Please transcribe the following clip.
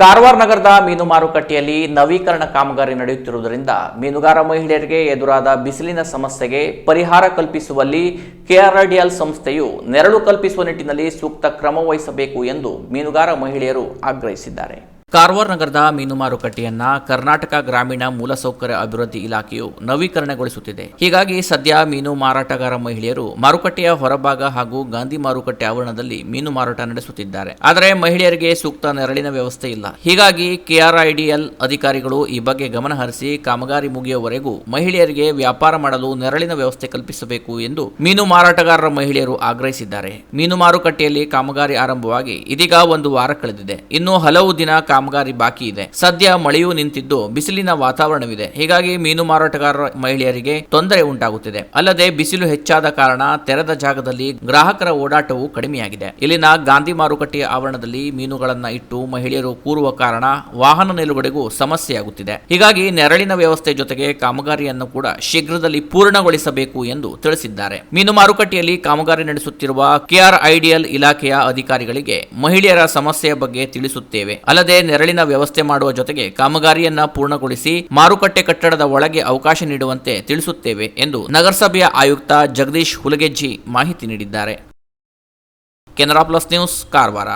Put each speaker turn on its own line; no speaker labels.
ಕಾರವಾರ ನಗರದ ಮೀನು ಮಾರುಕಟ್ಟೆಯಲ್ಲಿ ನವೀಕರಣ ಕಾಮಗಾರಿ ನಡೆಯುತ್ತಿರುವುದರಿಂದ ಮೀನುಗಾರ ಮಹಿಳೆಯರಿಗೆ ಎದುರಾದ ಬಿಸಿಲಿನ ಸಮಸ್ಯೆಗೆ ಪರಿಹಾರ ಕಲ್ಪಿಸುವಲ್ಲಿ ಕೆಆರ್ಆರ್ಡಿಎಲ್ ಸಂಸ್ಥೆಯು ನೆರಳು ಕಲ್ಪಿಸುವ ನಿಟ್ಟಿನಲ್ಲಿ ಸೂಕ್ತ ಕ್ರಮ ವಹಿಸಬೇಕು ಎಂದು ಮೀನುಗಾರ ಮಹಿಳೆಯರು ಆಗ್ರಹಿಸಿದ್ದಾರೆ. ಕಾರವಾರ ನಗರದ ಮೀನು ಮಾರುಕಟ್ಟೆಯನ್ನ ಕರ್ನಾಟಕ ಗ್ರಾಮೀಣ ಮೂಲಸೌಕರ್ಯ ಅಭಿವೃದ್ಧಿ ಇಲಾಖೆಯು ನವೀಕರಣಗೊಳಿಸುತ್ತಿದೆ. ಹೀಗಾಗಿ ಸದ್ಯ ಮೀನು ಮಾರಾಟಗಾರ ಮಹಿಳೆಯರು ಮಾರುಕಟ್ಟೆಯ ಹೊರಭಾಗ ಹಾಗೂ ಗಾಂಧಿ ಮಾರುಕಟ್ಟೆ ಆವರಣದಲ್ಲಿ ಮೀನು ಮಾರಾಟ ನಡೆಸುತ್ತಿದ್ದಾರೆ. ಆದರೆ ಮಹಿಳೆಯರಿಗೆ ಸೂಕ್ತ ನೆರಳಿನ ವ್ಯವಸ್ಥೆ ಇಲ್ಲ. ಹೀಗಾಗಿ ಕೆಆರ್ಐಡಿಎಲ್ ಅಧಿಕಾರಿಗಳು ಈ ಬಗ್ಗೆ ಗಮನ ಹರಿಸಿ ಕಾಮಗಾರಿ ಮುಗಿಯುವವರೆಗೂ ಮಹಿಳೆಯರಿಗೆ ವ್ಯಾಪಾರ ಮಾಡಲು ನೆರಳಿನ ವ್ಯವಸ್ಥೆ ಕಲ್ಪಿಸಬೇಕು ಎಂದು ಮೀನು ಮಾರಾಟಗಾರರ ಮಹಿಳೆಯರು ಆಗ್ರಹಿಸಿದ್ದಾರೆ. ಮೀನು ಮಾರುಕಟ್ಟೆಯಲ್ಲಿ ಕಾಮಗಾರಿ ಆರಂಭವಾಗಿ ಇದೀಗ ಒಂದು ವಾರ ಕಳೆದಿದೆ. ಇನ್ನು ಹಲವು ದಿನ ಕಾಮಗಾರಿ ಬಾಕಿ ಇದೆ. ಸದ್ಯ ಮಳೆಯೂ ನಿಂತಿದ್ದು, ಬಿಸಿಲಿನ ವಾತಾವರಣವಿದೆ. ಹೀಗಾಗಿ ಮೀನು ಮಾರಾಟಗಾರರ ಮಹಿಳೆಯರಿಗೆ ತೊಂದರೆ ಉಂಟಾಗುತ್ತಿದೆ. ಅಲ್ಲದೆ ಬಿಸಿಲು ಹೆಚ್ಚಾದ ಕಾರಣ ತೆರೆದ ಜಾಗದಲ್ಲಿ ಗ್ರಾಹಕರ ಓಡಾಟವು ಕಡಿಮೆಯಾಗಿದೆ. ಇಲ್ಲಿನ ಗಾಂಧಿ ಮಾರುಕಟ್ಟೆಯ ಆವರಣದಲ್ಲಿ ಮೀನುಗಳನ್ನ ಇಟ್ಟು ಮಹಿಳೆಯರು ಕೂರುವ ಕಾರಣ ವಾಹನ ನಿಲುಗಡೆಗೂ ಸಮಸ್ಯೆಯಾಗುತ್ತಿದೆ. ಹೀಗಾಗಿ ನೆರಳಿನ ವ್ಯವಸ್ಥೆ ಜೊತೆಗೆ ಕಾಮಗಾರಿಯನ್ನು ಕೂಡ ಶೀಘ್ರದಲ್ಲಿ ಪೂರ್ಣಗೊಳಿಸಬೇಕು ಎಂದು ತಿಳಿಸಿದ್ದಾರೆ. ಮೀನು ಮಾರುಕಟ್ಟೆಯಲ್ಲಿ ಕಾಮಗಾರಿ ನಡೆಸುತ್ತಿರುವ ಕೆಆರ್ ಐಡಿಯಲ್ ಇಲಾಖೆಯ ಅಧಿಕಾರಿಗಳಿಗೆ ಮಹಿಳೆಯರ ಸಮಸ್ಯೆಯ ಬಗ್ಗೆ ತಿಳಿಸುತ್ತೇವೆ. ಅಲ್ಲದೆ ನೆರಳಿನ ವ್ಯವಸ್ಥೆ ಮಾಡುವ ಜೊತೆಗೆ ಕಾಮಗಾರಿಯನ್ನ ಪೂರ್ಣಗೊಳಿಸಿ ಮಾರುಕಟ್ಟೆ ಕಟ್ಟಡದ ಒಳಗೆ ಅವಕಾಶ ನೀಡುವಂತೆ ತಿಳಿಸುತ್ತೇವೆ ಎಂದು ನಗರಸಭೆಯ ಆಯುಕ್ತ ಜಗದೀಶ್ ಹುಲಗೆಜ್ಜಿ ಮಾಹಿತಿ ನೀಡಿದ್ದಾರೆ. Canara plus news, Karwar.